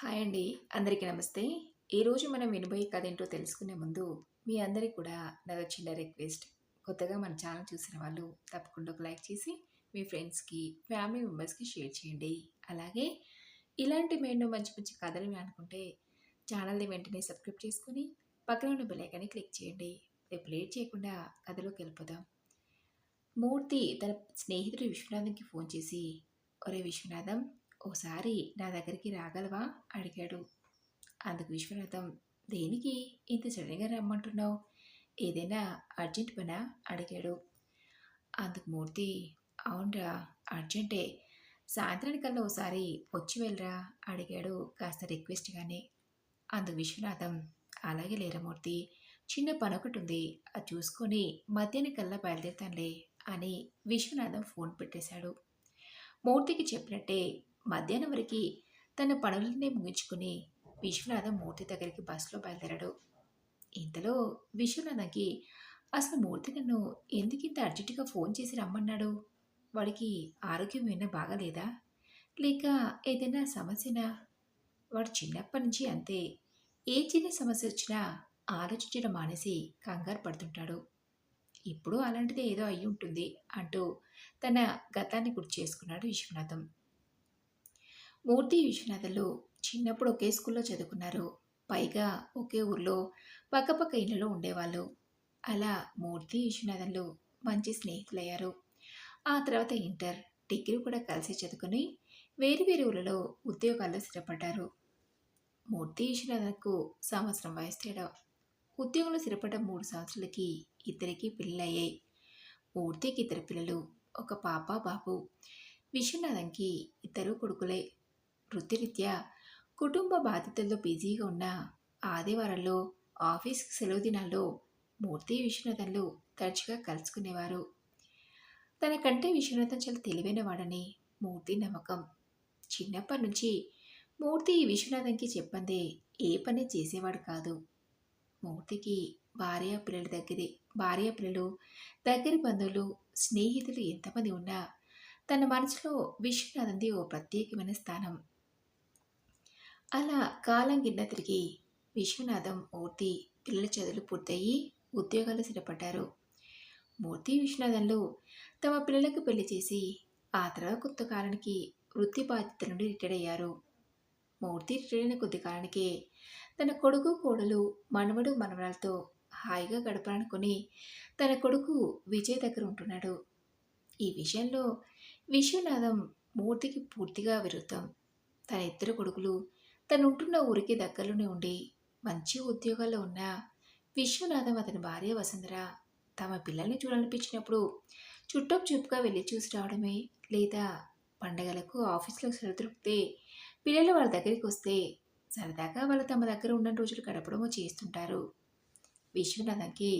Hi అండి. అందరికీ నమస్తే. ఈరోజు మనం వినబోయే కథ ఏంటో తెలుసుకునే ముందు మీ అందరికీ కూడా నా చిన్న రిక్వెస్ట్. కొత్తగా మన ఛానల్ చూసిన వాళ్ళు తప్పకుండా ఒక లైక్ చేసి మీ ఫ్రెండ్స్కి ఫ్యామిలీ మెంబర్స్కి షేర్ చేయండి. అలాగే ఇలాంటి మేము మంచి మంచి కథలు అనుకుంటే ఛానల్ని వెంటనే సబ్స్క్రైబ్ చేసుకుని పక్కన ఉన్న బెల్లైకాన్ని క్లిక్ చేయండి. రేపు లేట్ చేయకుండా కథలోకి వెళ్ళిపోదాం. మూర్తి తన స్నేహితుడు విశ్వనాథంకి ఫోన్ చేసి ఒరే విశ్వనాథం ఓసారి నా దగ్గరికి రాగలవా? అడిగాడు. అందుకు విశ్వనాథం దేనికి ఇంత సడన్గా రమ్మంటున్నావు? ఏదైనా అర్జెంట్ పనా? అడిగాడు. అందుకు మూర్తి అవునరా అర్జెంటే. సాయంత్రానికల్లా ఒకసారి వచ్చి వెళ్ళరా? అడిగాడు కాస్త రిక్వెస్ట్గానే అందుకు విశ్వనాథం అలాగే లేరా మూర్తి? చిన్న పని ఒకటి ఉంది అది చూసుకొని మధ్యాహ్నం కల్లా బయలుదేరుతానులే అని విశ్వనాథం ఫోన్ పెట్టేశాడు. మూర్తికి చెప్పినట్టే మధ్యాహ్నం వరకు తన పనులన్నీ ముగించుకుని విశ్వనాథం మూర్తి దగ్గరికి బస్సులో బయలుదేరాడు. ఇంతలో విశ్వనాథంకి అసలు మూర్తి నన్ను ఎందుకు ఇంత అర్జెంటుగా ఫోన్ చేసి రమ్మన్నాడు? వాడికి ఆరోగ్యం ఏమైనా బాగాలేదా? లేక ఏదైనా సమస్యనా? వాడు చిన్నప్పటి నుంచి అంతే. ఏ చిన్న సమస్య వచ్చినా ఆలోచించడం మానేసి కంగారు పడుతుంటాడు. ఇప్పుడు అలాంటిది ఏదో అయి ఉంటుంది అంటూ తన గతాన్ని గుర్తు చేసుకున్నాడు విశ్వనాథం. మూర్తి విశ్వనాథలు చిన్నప్పుడు ఒకే స్కూల్లో చదువుకున్నారు. పైగా ఒకే ఊర్లో పక్కపక్క ఇళ్ళలో ఉండేవాళ్ళు. అలా మూర్తి విశ్వనాథన్లు మంచి స్నేహితులయ్యారు. ఆ తర్వాత ఇంటర్ డిగ్రీ కూడా కలిసి చదువుకుని వేరు ఊళ్ళలో ఉద్యోగాల్లో స్థిరపడ్డారు. మూర్తి విశ్వనాథన్కు సంవత్సరం వయసు తేడా. ఉద్యోగంలో స్థిరపడ్డ మూడు సంవత్సరాలకి ఇద్దరికి పిల్లలయ్యాయి. మూర్తికి ఇద్దరు పిల్లలు ఒక పాప బాబు. విశ్వనాథంకి ఇద్దరు కొడుకులే. వృత్తిరీత్యా కుటుంబ బాధ్యతల్లో బిజీగా ఉన్న ఆదివారాల్లో ఆఫీస్ సెలవు దినాల్లో మూర్తి విశ్వనాథన్లు తరచుగా కలుసుకునేవారు. తన కంటే విశ్వనాథన్ చాలా తెలివైన వాడని మూర్తి నమ్మకం. చిన్నప్పటి నుంచి మూర్తి విశ్వనాథన్కి చెప్పందే ఏ పని చేసేవాడు కాదు. మూర్తికి భార్య పిల్లల దగ్గరే భార్య పిల్లలు దగ్గరి బంధువులు స్నేహితులు ఎంతమంది ఉన్నా తన మనసులో విశ్వనాథన్ది ఓ ప్రత్యేకమైన స్థానం. అలా కాలం గిన్న తిరిగి విశ్వనాథం మూర్తి పిల్లల చదువులు పూర్తయి ఉద్యోగాలు స్థిరపడ్డారు. మూర్తి విశ్వనాథంలో తమ పిల్లలకు పెళ్ళి చేసి ఆ తర్వాత కొత్త కాలానికి వృత్తి బాధ్యత నుండి రిటైర్ అయ్యారు. మూర్తి రిటైర్ అయిన కొద్ది కాలానికే తన కొడుకు కోడలు మనవడు మనవరాలతో హాయిగా గడపాలనుకుని తన కొడుకు విజయ్ దగ్గర ఉంటున్నాడు. ఈ విషయంలో విశ్వనాథం మూర్తికి పూర్తిగా విరుద్ధం. తన ఇద్దరు కొడుకులు తను ఉంటున్న ఊరికి దగ్గరలోనే ఉండి మంచి ఉద్యోగాల్లో ఉన్న విశ్వనాథం అతని భార్య వసుంధర తమ పిల్లల్ని చూడాలనిపించినప్పుడు చుట్టం చూపుగా వెళ్ళి చూసి రావడమే లేదా పండగలకు ఆఫీస్లో సరిదొరికితే పిల్లలు వాళ్ళ దగ్గరికి వస్తే సరదాగా వాళ్ళు తమ దగ్గర ఉన్న రోజులు గడపడమో చేస్తుంటారు. విశ్వనాథంకి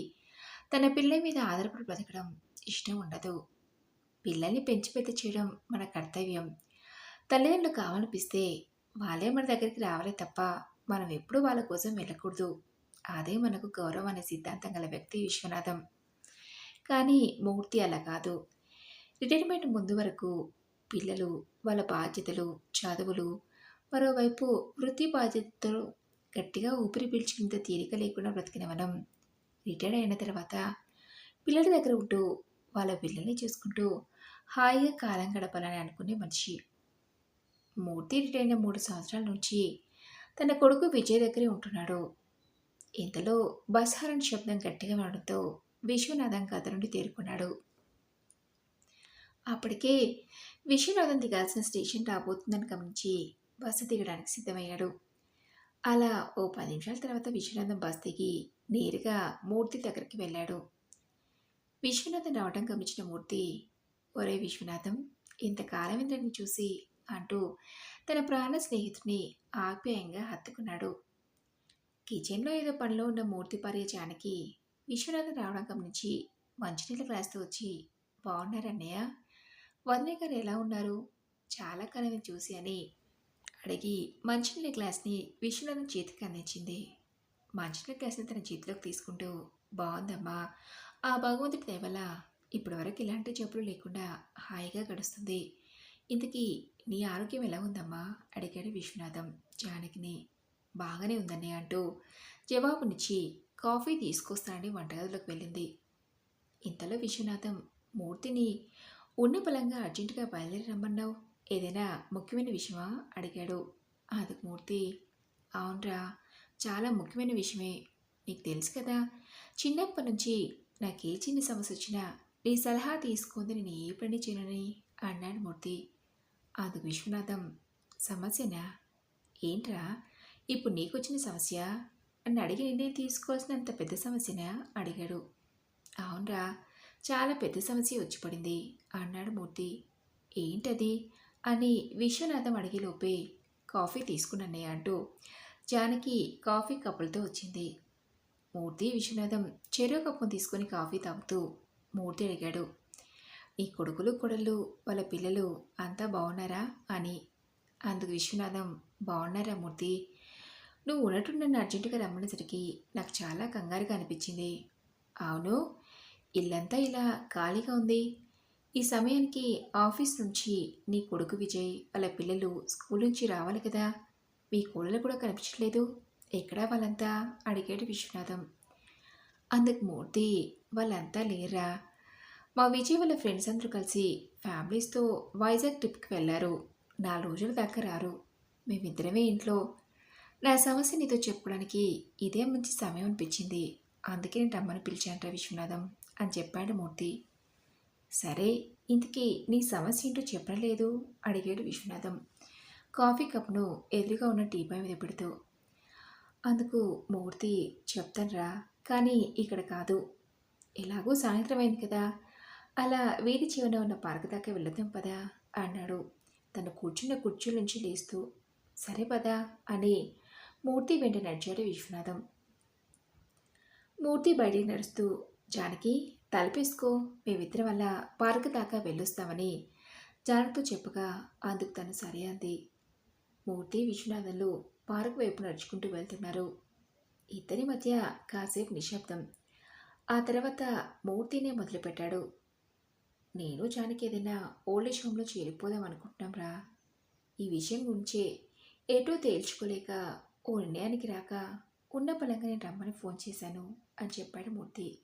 తన పిల్లల మీద ఆధారపడి బ్రతకడం ఇష్టం ఉండదు. పిల్లల్ని పెంచి పెద్ద చేయడం మన కర్తవ్యం. తల్లిదండ్రులు కావాలనిపిస్తే వాళ్ళే మన దగ్గరికి రావాలి తప్ప మనం ఎప్పుడూ వాళ్ళ కోసం వెళ్ళకూడదు. అదే మనకు గౌరవం అనే సిద్ధాంతం గల వ్యక్తి విశ్వనాథం. కానీ మూర్తి అలా కాదు. రిటైర్మెంట్ ముందు వరకు పిల్లలు వాళ్ళ బాధ్యతలు చదువులు మరోవైపు వృత్తి బాధ్యతలు గట్టిగా ఊపిరి పీల్చుకునేంత తీరిక లేకుండా బ్రతికిన మనం. రిటైర్ అయిన తర్వాత పిల్లల దగ్గర ఉంటూ వాళ్ళ పిల్లల్ని చూసుకుంటూ హాయిగా కాలం గడపాలని అనుకునే మనిషి. మూర్తి రిటైన్ మూడు సంవత్సరాల నుంచి తన కొడుకు విజయ్ దగ్గరే ఉంటున్నాడు. ఇంతలో బస్ హారన్ శబ్దం గట్టిగా వినడంతో విశ్వనాథం కథ నుండి తేరుకున్నాడు. అప్పటికే విశ్వనాథం దిగాల్సిన స్టేషన్ రాబోతుందని గమనించి బస్సు దిగడానికి సిద్ధమయ్యాడు. అలా ఓ పది నిమిషాల తర్వాత విశ్వనాథం బస్ దిగి నేరుగా మూర్తి దగ్గరికి వెళ్ళాడు. విశ్వనాథం రావడం గమనించిన మూర్తి ఒరే విశ్వనాథం ఇంతకాలం ఇంద్రని చూసి అంటూ తన ప్రాణ స్నేహితుడిని ఆప్యాయంగా హత్తుకున్నాడు. కిచెన్లో ఏదో పనిలో ఉన్న మూర్తి భార్య జానకి విశ్వనాథం రావడం గమనించి మంచినీళ్ళ గ్లాస్తో వచ్చి బాగున్నారన్నయ్య వదిన గారు ఎలా ఉన్నారు? చాలా కాలం చూసి అని అడిగి మంచినీళ్ళ గ్లాస్ని విశ్వనాథం చేతికి అందించింది. మంచినీళ్ళ గ్లాస్ని తన చేతిలోకి తీసుకుంటూ బాగుందమ్మా ఆ భగవంతుడి దయవల్ల ఇప్పటివరకు ఇలాంటి జబ్బులు లేకుండా హాయిగా గడుస్తుంది. ఇంతకీ నీ ఆరోగ్యం ఎలా ఉందమ్మా? అడిగాడు విశ్వనాథం. జానకిని బాగానే ఉందని అంటూ జవాబునిచ్చి కాఫీ తీసుకొస్తానని వంటగదిలోకి వెళ్ళింది. ఇంతలో విశ్వనాథం మూర్తిని ఉన్న బలంగా అర్జెంటుగా బయలుదేరి రమ్మన్నావు. ఏదైనా ముఖ్యమైన విషయమా? అడిగాడు. అందుకు మూర్తి. అవునరా చాలా ముఖ్యమైన విషయమే. నీకు తెలుసు కదా చిన్నప్పటి నుంచి నాకు ఏ చిన్న సమస్య వచ్చినా నీ సలహా తీసుకుంది నేను ఏ పని చేయనని అన్నాడు మూర్తి. అది విశ్వనాథం సమస్యనా? ఏంట్రా? ఇప్పుడు నీకొచ్చిన సమస్య? అని అడిగి నిర్ణయం తీసుకోవాల్సినంత పెద్ద సమస్యనా? అడిగాడు. అవునరా చాలా పెద్ద సమస్య వచ్చి పడింది అన్నాడు మూర్తి. ఏంటది? అని విశ్వనాథం అడిగేలోపే కాఫీ తీసుకున్నయ్య అంటూ జానకి కాఫీ కప్పులతో వచ్చింది. మూర్తి విశ్వనాథం చెరువు కప్పును తీసుకొని కాఫీ తాగుతూ మూర్తి అడిగాడు. నీ కొడుకులు కొడలు వాళ్ళ పిల్లలు అంతా బాగున్నారా అని. అందుకు విశ్వనాథం బాగున్నారా మూర్తి? నువ్వు ఉన్నట్టు నన్ను అర్జెంటుగా రమ్మనేసరికి నాకు చాలా కంగారుగా అనిపించింది. అవును? ఇల్లంతా ఇలా ఖాళీగా ఉంది. ఈ సమయానికి ఆఫీస్ నుంచి నీ కొడుకు విజయ్ వాళ్ళ పిల్లలు స్కూల్ నుంచి రావాలి కదా. మీ కోడలు కూడా కనిపించట్లేదు. ఎక్కడా వాళ్ళంతా? అడిగాడు విశ్వనాథం. అందుకు మూర్తి వాళ్ళంతా లేరా? మా విజయ్ వాళ్ళ ఫ్రెండ్స్ అందరూ కలిసి ఫ్యామిలీస్తో వైజాగ్ ట్రిప్కి వెళ్ళారు. నాలుగు రోజుల దాకా రారు. మేమిద్దరమే ఇంట్లో. నా సమస్య నీతో చెప్పుకోవడానికి ఇదే మంచి సమయం అనిపించింది. అందుకే నేను రమ్మని పిలిచాంట విశ్వనాథం అని చెప్పాడు మూర్తి. సరే ఇంతకీ నీ సమస్య ఏంటో చెప్పడం లేదు? అడిగాడు విశ్వనాథం. కాఫీ కప్ను ఎదురుగా ఉన్న టీపై మీద పెడుతూ. అందుకు మూర్తి చెప్తానురా కానీ ఇక్కడ కాదు. ఎలాగో సాయంత్రం అయింది కదా. అలా వీధి చివరన ఉన్న పార్క్ దాకా వెళ్దాం పదా? అన్నాడు. తను కూర్చున్న కుర్చీ నుంచి లేస్తూ సరే పదా? అని మూర్తి వెంట నడిచాడు విశ్వనాథం. మూర్తి బయటికి నడుస్తూ జానకి తలపేసుకో మేమిద్దరి వల్ల పార్క్ దాకా వెళ్ళొస్తామని జానకితో చెప్పగా అందుకు తను సరే అంది. మూర్తి విశ్వనాథంలో పార్క్ వైపు నడుచుకుంటూ వెళ్తున్నారు. ఇద్దరి మధ్య కాసేపు నిశ్శబ్దం. ఆ తర్వాత మూర్తినే మొదలుపెట్టాడు. నేను జానకి ఏదైనా ఓల్డ్ హోమ్లో చేరిపోదాం అనుకుంటున్నాం రా. ఈ విషయం గురించే ఏటో తేల్చుకోలేక ఓ నిర్ణయానికి రాక ఉన్న బలంగా నేను రమ్మని ఫోన్ చేశాను అని చెప్పాడు మూర్తి.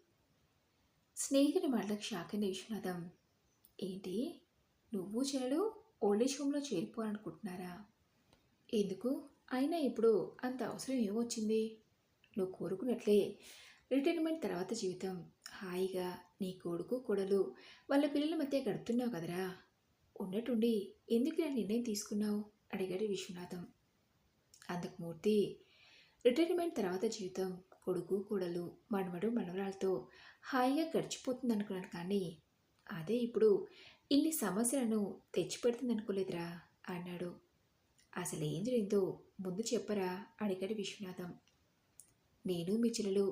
స్నేహితుని మాటలకు షాక్ అయిన విశ్వనాథం ఏంటి? నువ్వు చెల్లెలు ఓల్డ్ హోమ్లో చేరిపోవాలనుకుంటున్నారా? ఎందుకు? అయినా ఇప్పుడు అంత అవసరం ఏమొచ్చింది? నువ్వు కోరుకున్నట్లే రిటైర్మెంట్ తర్వాత జీవితం హాయిగా నీ కొడుకు కొడలు వాళ్ళ పిల్లల మధ్య గడుపుతున్నావు కదరా. ఉన్నట్టుండి ఎందుకు ఇలా నిర్ణయం తీసుకున్నావు? అడిగాడు విశ్వనాథం. అందుకు మూర్తి రిటైర్మెంట్ తర్వాత జీవితం కొడుకు కూడలు మనవడు మనవరాలతో హాయిగా గడిచిపోతుంది అనుకున్నాను కానీ అదే ఇప్పుడు ఇన్ని సమస్యలను తెచ్చిపెడుతుంది అనుకోలేదురా అన్నాడు. అసలు ఏం జరిగిందో ముందు చెప్పరా అడిగాడు విశ్వనాథం. నేను మీ చెల్లెలు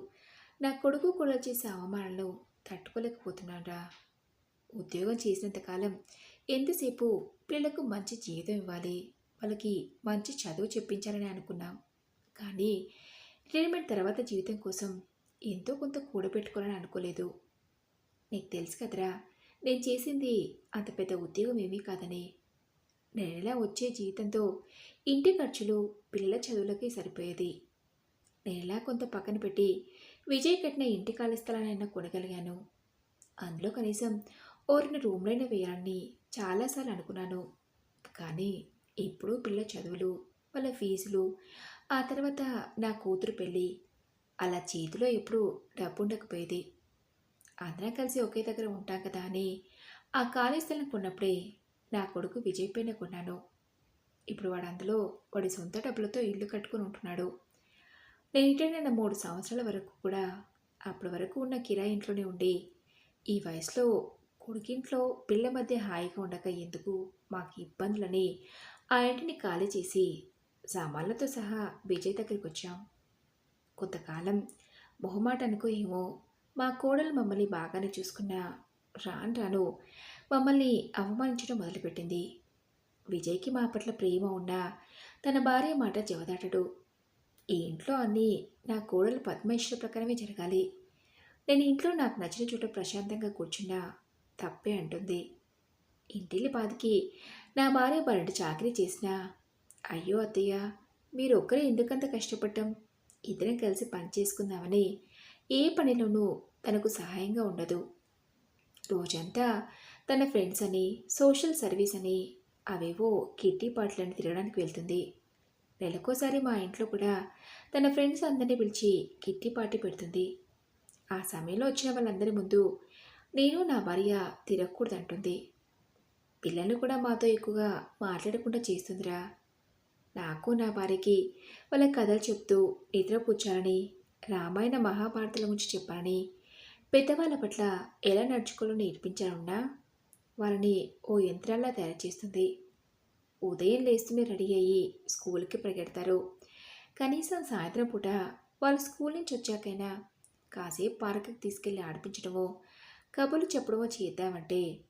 నా కొడుకు కొడలు చేసే అవమానంలో తట్టుకోలేకపోతున్నాడా? ఉద్యోగం చేసినంతకాలం ఎంతసేపు పిల్లలకు మంచి జీవితం ఇవ్వాలి? వాళ్ళకి మంచి చదువు చెప్పించాలని అనుకున్నాం. కానీ రిటైర్మెంట్ తర్వాత జీవితం కోసం ఎంతో కొంత కూడబెట్టుకోవాలని అనుకోలేదు. నీకు తెలుసు కదరా నేను చేసింది అంత పెద్ద ఉద్యోగం ఏమీ కాదని. నెలలా వచ్చే జీతంతో ఇంటి ఖర్చులు పిల్లల చదువులకి సరిపోయేది? నెలలా కొంత పక్కన పెట్టి విజయ్ కట్టిన ఇంటి ఖాళీ స్థలానైనా కొనగలిగాను. అందులో కనీసం ఓ రెండు రూమ్లైనా వేయాలని చాలాసార్లు అనుకున్నాను. కానీ ఇప్పుడు పిల్ల చదువులు వాళ్ళ ఫీజులు ఆ తర్వాత నా కూతురు పెళ్ళి అలా చేతిలో ఎప్పుడూ డబ్బు ఉండకపోయేది అందరం కలిసి ఒకే దగ్గర ఉంటాం కదా అని ఆ ఖాళీ స్థలం కొన్నప్పుడే నా కొడుకు విజయ్ పైన కొన్నాను. ఇప్పుడు వాడు అందులో వాడి సొంత డబ్బులతో ఇల్లు కట్టుకుని ఉంటున్నాడు. నేను ఇంటైన మూడు సంవత్సరాల వరకు కూడా అప్పటి వరకు ఉన్న కిరాయి ఇంట్లోనే ఉండి ఈ వయసులో కొడుకింట్లో పిల్ల మధ్య హాయిగా ఉండక ఎందుకు మాకు ఇబ్బందులని ఆ ఇంటిని ఖాళీ చేసి సామాన్లతో సహా విజయ్ దగ్గరికి వచ్చాం. కొంతకాలం మొహమాట అనుకో ఏమో మా కోడలు మమ్మల్ని బాగానే చూసుకున్న రాను రాను మమ్మల్ని అవమానించడం మొదలుపెట్టింది. విజయ్కి మా పట్ల ప్రేమ ఉన్నా తన భార్య మాట జవదాటడు ఈ ఇంట్లో అన్నీ నా కోడలు పద్మేశ్వర ప్రకారమే జరగాలి. నేను ఇంట్లో నాకు నచ్చిన చోట ప్రశాంతంగా కూర్చున్నా తప్పే అంటుంది. ఇంటిల్లి బాధకి నా భార్య పన్నెండు చాకరీ చేసినా అయ్యో అత్తయ్య మీరు ఒక్కరే ఎందుకంత కష్టపడటం ఇద్దరం కలిసి పని చేసుకుందామని ఏ పనిలోనూ తనకు సహాయంగా ఉండదు. రోజంతా తన ఫ్రెండ్స్ అని సోషల్ సర్వీస్ అని అవేవో కిట్టి పాటలని తిరగడానికి వెళ్తుంది. నెలకోసారి మా ఇంట్లో కూడా తన ఫ్రెండ్స్ అందరినీ పిలిచి కిట్టి పార్టీ పెడుతుంది. ఆ సమయంలో వచ్చిన వాళ్ళందరి ముందు నేను నా భార్య తిరగకూడదంటుంది. పిల్లలు కూడా మాతో ఎక్కువగా మాట్లాడకుండా చేస్తుందిరా. నాకు నా భార్యకి వాళ్ళ కథలు చెప్తూ నిద్రపుచ్చాలని రామాయణ మహాభారతాల గురించి చెప్పాలని పెద్దవాళ్ళ పట్ల ఎలా నడుచుకోవాలో నేర్పించాలన్నా వాళ్ళని ఓ యంత్రాల్లా తయారు చేస్తుంది. ఉదయం లేస్తూనే రెడీ అయ్యి స్కూల్కి పరిగెడతారు. కనీసం సాయంత్రం పూట వాళ్ళు స్కూల్ నుంచి వచ్చాకైనా కాసేపు పార్కుకి తీసుకెళ్ళి ఆడిపించడమో కబుర్లు చెప్పడమో చేద్దామంటే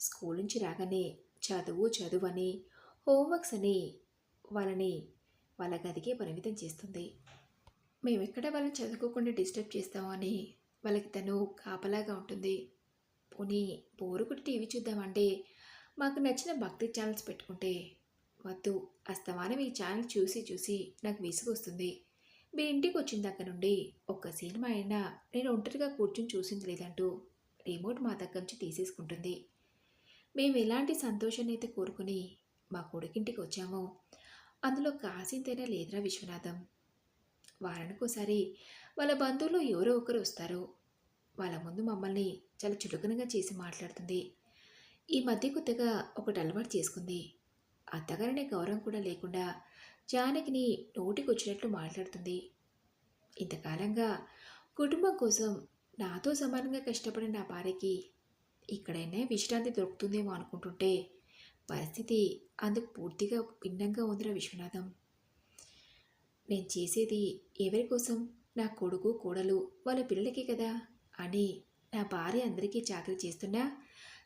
స్కూల్ నుంచి రాగానే చదువు చదువు అని హోంవర్క్స్ అని వాళ్ళని వాళ్ళ గదికే పరిమితం చేస్తుంది. మేమెక్కడ వాళ్ళని చదువుకోకుండా డిస్టర్బ్ చేస్తామని వాళ్ళకి తను కాపలాగా ఉంటుంది. పోనీ బోరుకుటి టీవీ చూద్దామంటే మాకు నచ్చిన భక్తి ఛానల్స్ పెట్టుకుంటే వద్దు. అస్తమానం ఈ ఛానల్ చూసి చూసి నాకు విసుగొస్తుంది. మీ ఇంటికి వచ్చిన దగ్గర నుండి ఒక్క సినిమా అయినా నేను ఒంటరిగా కూర్చుని చూసింది లేదంటూ రిమోట్ మా దగ్గర నుంచి తీసేసుకుంటుంది. మేము ఎలాంటి సంతోషాన్ని అయితే కోరుకుని మా కొడుకింటికి వచ్చామో అందులో కాసింతైనా లేదురా విశ్వనాథం. వారానికోసారి వాళ్ళ బంధువులు ఎవరో ఒకరు వస్తారు. వాళ్ళ ముందు మమ్మల్ని చాలా చులకనగా చేసి మాట్లాడుతుంది. ఈ మధ్య కొత్తగా ఒకటి అలవాటు చేసుకుంది. అత్తగారనే గౌరవం కూడా లేకుండా జానకిని నోటికొచ్చినట్లు మాట్లాడుతుంది. ఇంతకాలంగా కుటుంబం కోసం నాతో సమానంగా కష్టపడిన నా భార్యకి ఇక్కడైనా విశ్రాంతి దొరుకుతుందేమో అనుకుంటుంటే పరిస్థితి అందుకు పూర్తిగా భిన్నంగా ఉందిరా విశ్వనాథం. నేను చేసేది ఎవరి కోసం? నా కొడుకు కోడలు వాళ్ళ పిల్లలకి కదా అని నా భార్య అందరికీ చాకరీ చేస్తున్నా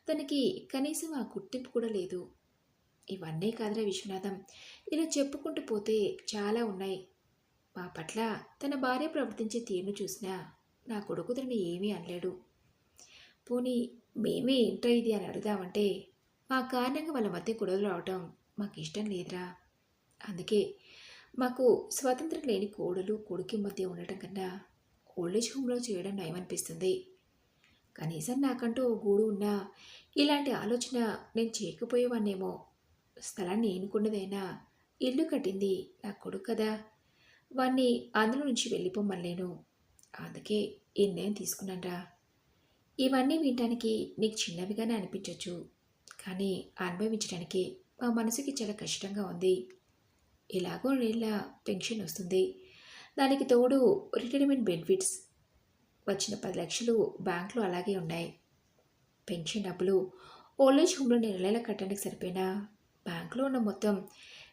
తనకి కనీసం ఆ గుర్తింపు కూడా లేదు. ఇవన్నీ కాదురా విశ్వనాథం. ఇలా చెప్పుకుంటూ పోతే చాలా ఉన్నాయి. మా పట్ల తన భార్య ప్రవర్తించే తీరును చూసినా నా కొడుకు తనని ఏమీ అనలేడు. పోనీ మేమే ఏంట్రా ఇది అని అడుగుదామంటే మా కారణంగా వాళ్ళ మధ్య గొడవలు రావటం మాకు ఇష్టం లేదురా. అందుకే మాకు స్వతంత్రం లేని కోడలు కొడుకు మధ్య ఉండటం కన్నా ఓల్డేజ్ హోమ్లో చేయడం నయమనిపిస్తుంది. కనీసం నాకంటూ గూడు ఉన్నా ఇలాంటి ఆలోచన నేను చేయకపోయేవాన్నేమో స్థలాన్ని ఎన్నుకున్నదైనా ఇల్లు కట్టింది నా కొడుకు కదా. వాణ్ణి అందులో నుంచి వెళ్ళిపోమలేను అందుకే ఈ నిర్ణయం తీసుకున్నానరా. ఇవన్నీ వినటానికి నీకు చిన్నవిగానే అనిపించవచ్చు కానీ అనుభవించడానికి మా మనసుకి చాలా కష్టంగా ఉంది. ఎలాగో నెల పెన్షన్ వస్తుంది. దానికి తోడు రిటైర్మెంట్ బెనిఫిట్స్ వచ్చిన పది లక్షలు బ్యాంకులో అలాగే ఉన్నాయి. పెన్షన్ డబ్బులు ఓల్డేజ్ హోమ్లో నెల నెల కట్టడానికి సరిపోయినా బ్యాంకులో ఉన్న మొత్తం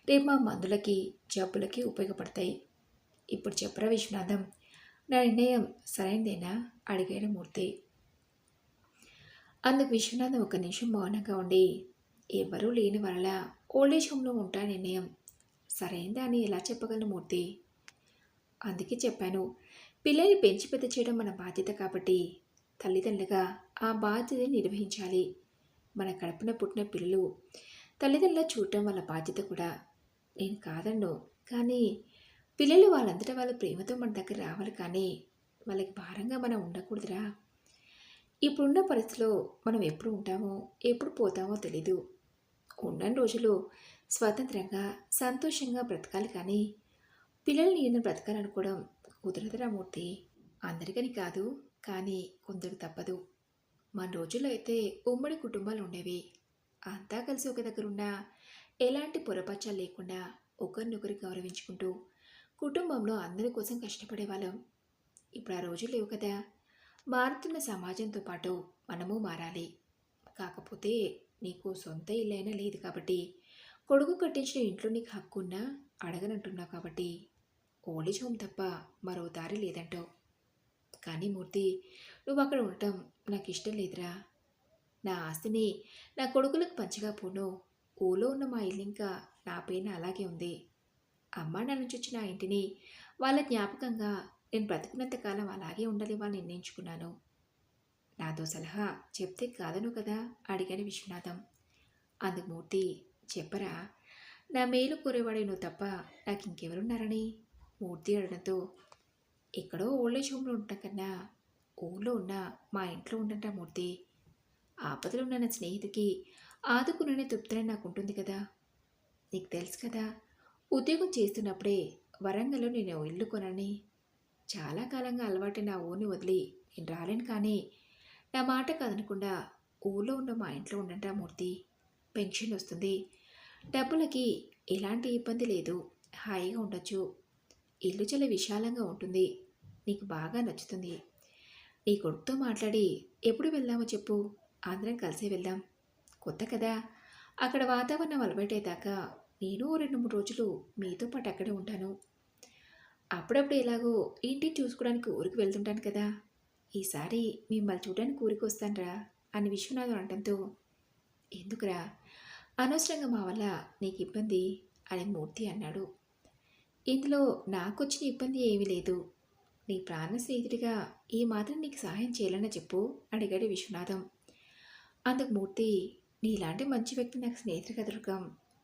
రేపు మా మందులకి జబ్బులకి ఉపయోగపడతాయి. ఇప్పుడు చెప్పరా విశ్వనాథం? నా నిర్ణయం సరైనదేనా? అడిగాడు మూర్తి. అందుకు విశ్వనాథం ఒక నిమిషం మౌనంగా ఉండి ఎవరూ లేని వల్ల ఓల్డేజ్ హోమ్లో ఉంటా నిర్ణయం సరైందా అని ఎలా చెప్పగలను మూర్తి? అందుకే చెప్పాను పిల్లల్ని పెంచి పెద్ద చేయడం మన బాధ్యత కాబట్టి తల్లిదండ్రులుగా ఆ బాధ్యతని నిర్వహించాలి. మన కడుపున పుట్టిన పిల్లలు తల్లిదండ్రుల చూడటం వాళ్ళ బాధ్యత కూడా. నేను కాదన్ను కానీ పిల్లలు వాళ్ళంతటా వాళ్ళ ప్రేమతో మన దగ్గర రావాలి కానీ వాళ్ళకి భారంగా మనం ఉండకూడదురా. ఇప్పుడున్న పరిస్థితిలో మనం ఎప్పుడు ఉంటామో ఎప్పుడు పోతామో తెలీదు. ఉండని రోజులు స్వతంత్రంగా సంతోషంగా బ్రతకాలి కానీ పిల్లల్ని నేను బ్రతకాలనుకోవడం కుదరదురా మూర్తి. అందరికని కాదు కానీ కొందరు తప్పదు. మన రోజుల్లో అయితే ఉమ్మడి కుటుంబాలు ఉండేవి. అంతా కలిసి ఒక దగ్గర ఉన్నా ఎలాంటి పొరపచ్చాలు లేకుండా ఒకరినొకరు గౌరవించుకుంటూ కుటుంబంలో అందరి కోసం కష్టపడేవాళ్ళం ఇప్పుడు ఆ రోజు లేవు కదా. మారుతున్న సమాజంతో పాటు మనము మారాలి. కాకపోతే నీకు సొంత ఇల్లైనా లేదు కాబట్టి కొడుకు కట్టించిన ఇంట్లో నీకు హక్కు ఉన్నా అడగనంటున్నావు కాబట్టి ఓల్డేజ్ హోమ్ తప్ప మరో దారి లేదంటావు. కానీ మూర్తి నువ్వు అక్కడ ఉండటం నాకు ఇష్టం లేదురా. నా ఆస్తిని నా కొడుకులకు పంచగా పోను. ఊళ్ళో ఉన్న మా ఇల్లు ఇంకా నా పైన అలాగే ఉంది. అమ్మ నా నుంచి వచ్చిన ఆ ఇంటిని వాళ్ళ జ్ఞాపకంగా నేను బ్రతికినంత కాలం అలాగే ఉండాలి వాళ్ళు నిర్ణయించుకున్నాను. నాతో సలహా చెప్తే కాదను కదా? అడిగాడు విశ్వనాథం. అందుకు మూర్తి. చెప్పరా? నా మేలు కోరేవాడే నువ్వు తప్ప నాకు ఇంకెవరున్నారని మూర్తి అడగడంతో ఎక్కడో ఓల్డేజ్ హోమ్లో ఉండటం కన్నా ఊళ్ళో ఉన్న మా ఇంట్లో ఉండట మూర్తి. ఆపదలో ఉన్న నా స్నేహితుడికి ఆదుకుననే తృప్తిని నాకు ఉంటుంది కదా. నీకు తెలుసు కదా ఉద్యోగం చేస్తున్నప్పుడే వరంగల్లో నేను ఇల్లు కొనని. చాలా కాలంగా అలవాటు నా ఊరిని వదిలి నేను రాలేను కానీ నా మాట కాదనకుండా ఊళ్ళో ఉన్న మా ఇంట్లో ఉండంట మూర్తి. పెన్షన్ వస్తుంది. డబ్బులకి ఎలాంటి ఇబ్బంది లేదు. హాయిగా ఉండొచ్చు. ఇల్లు చాలా విశాలంగా ఉంటుంది. నీకు బాగా నచ్చుతుంది. నీ కొడుకుతో మాట్లాడి ఎప్పుడు వెళ్దామో చెప్పు. అందరం కలిసి వెళ్దాం. కొత్త కదా. అక్కడ వాతావరణం అలవాటేదాకా నేను రెండు మూడు రోజులు మీతో పాటు అక్కడే ఉంటాను. అప్పుడప్పుడు ఎలాగో ఇంటిని చూసుకోవడానికి ఊరికి వెళ్తుంటాను కదా. ఈసారి మిమ్మల్ని చూడడానికి ఊరికి వస్తానురా అని విశ్వనాథం అనడంతో. ఎందుకురా? అనవసరంగా మా వల్ల నీకు ఇబ్బంది? అని మూర్తి అన్నాడు. ఇందులో నాకొచ్చిన ఇబ్బంది ఏమీ లేదు. నీ ప్రాణ స్నేహితుడిగా ఈ మాత్రం నీకు సహాయం చేయాలని చెప్పు అడిగాడు విశ్వనాథం. అందుకు మూర్తి నీలాంటి మంచి వ్యక్తి నాకు స్నేహితుడిగా దొరకం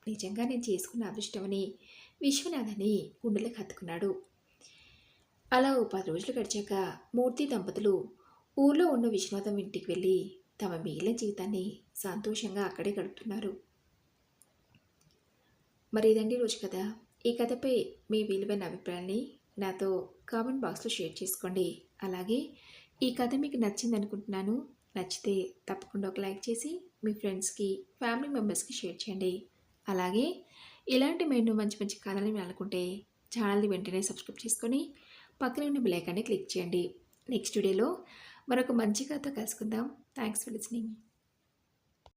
నిజంగా నేను చేసుకున్న అదృష్టమని విశ్వనాథని గుండెలకు హత్తుకున్నాడు. అలా ఓ పది రోజులు గడిచాక మూర్తి దంపతులు ఊర్లో ఉన్న విశ్వనాథం ఇంటికి వెళ్ళి తమ మిగిలిన జీవితాన్ని సంతోషంగా అక్కడే గడుపుతున్నారు. మరి ఇదండి రోజు కదా ఈ కథపై మీ విలువైన అభిప్రాయాన్ని నాతో కామెంట్ బాక్స్లో షేర్ చేసుకోండి. అలాగే ఈ కథ మీకు నచ్చింది అనుకుంటున్నాను నచ్చితే తప్పకుండా ఒక లైక్ చేసి మీ ఫ్రెండ్స్కి ఫ్యామిలీ మెంబర్స్కి షేర్ చేయండి. అలాగే ఇలాంటి మెయిన్ మంచి మంచి కథలు అనుకుంటే ఛానల్ని వెంటనే సబ్స్క్రైబ్ చేసుకొని పక్కన ఉన్న బెల్ అని క్లిక్ చేయండి. నెక్స్ట్ వీడియోలో మరొక మంచి కథ కలుసుకుందాం. Thanks for listening.